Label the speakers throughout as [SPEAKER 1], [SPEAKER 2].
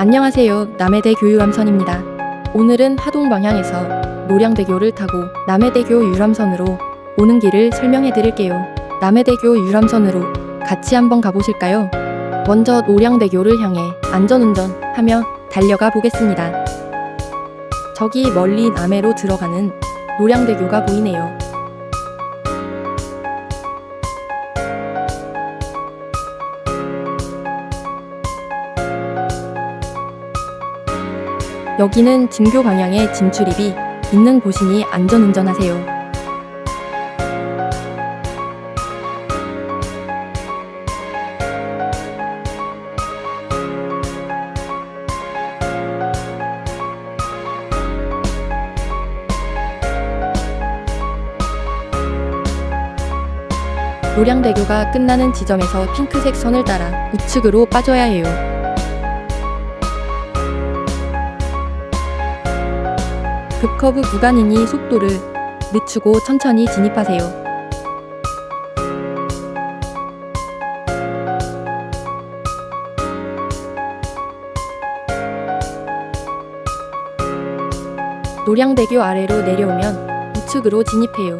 [SPEAKER 1] 안녕하세요. 남해대 교유람선입니다. 오늘은 하동 방향에서 노량대교를 타고 남해대교 유람선으로 오는 길을 설명해 드릴게요. 남해대교 유람선으로 같이 한번 가보실까요? 먼저 노량대교를 향해 안전운전 하며 달려가 보겠습니다. 저기 멀리 남해로 들어가는 노량대교가 보이네요. 여기는 진교 방향에 진출입이 있는 곳이니 안전 운전하세요. 노량대교가 끝나는 지점에서 핑크색 선을 따라 우측으로 빠져야 해요. 급커브 구간이니 속도를 늦추고 천천히 진입하세요. 노량대교 아래로 내려오면 우측으로 진입해요.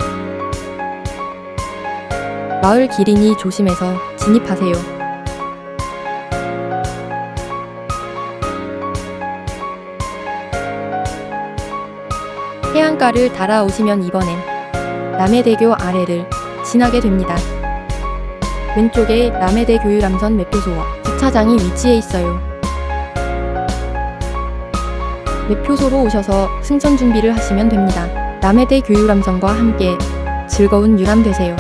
[SPEAKER 1] 마을 길이니 조심해서 진입하세요. 해안가를 달아오시면 이번엔 남해대교 아래를 지나게 됩니다. 왼쪽에 남해대 교 유람선 매표소와 주차장이 위치해 있어요. 매표소로 오셔서 승선 준비를 하시면 됩니다. 남해대 교유람선과 함께 즐거운 유람 되세요.